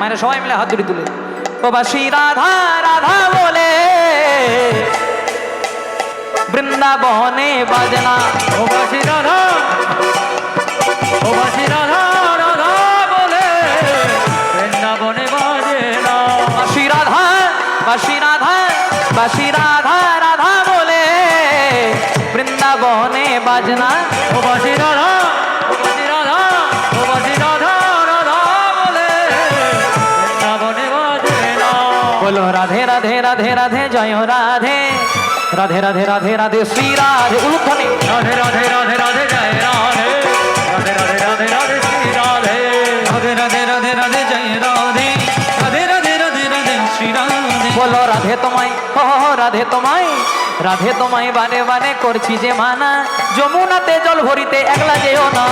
মানে সবাই মিলে হাত ধরে তুলে। প্রবাসী রাধা রাধা বলে বৃন্দাবনে বাজনা। প্রবাসী রাধা প্রবাসী রাধা রাধা বলে বৃন্দাবনে বাজে না বাসি রাধা বাসি রাধা বাসি রাধা রাধা বলে বৃন্দাবনে বাজনা। প্রবাসী রাধা বলো রাধে রাধে রাধে রাধে জয় রাধে রাধে রাধে রাধে রাধে শ্রী রাধে উলুধ্বনি রাধে রাধে রাধে রাধে জয় রাধে রাধে রাধে রাধে রাধে শ্রী রাধে রাধে রাধে রাধে রাধে জয় রাধে রাধে রাধে রাধে রাধে শ্রী রাধে বলো রাধে তোমায় ও রাধে তোমায় রাধে তোমায় বারে বারে করছি যে মানা যমুনাতে জল ভরিতে একলা যেও না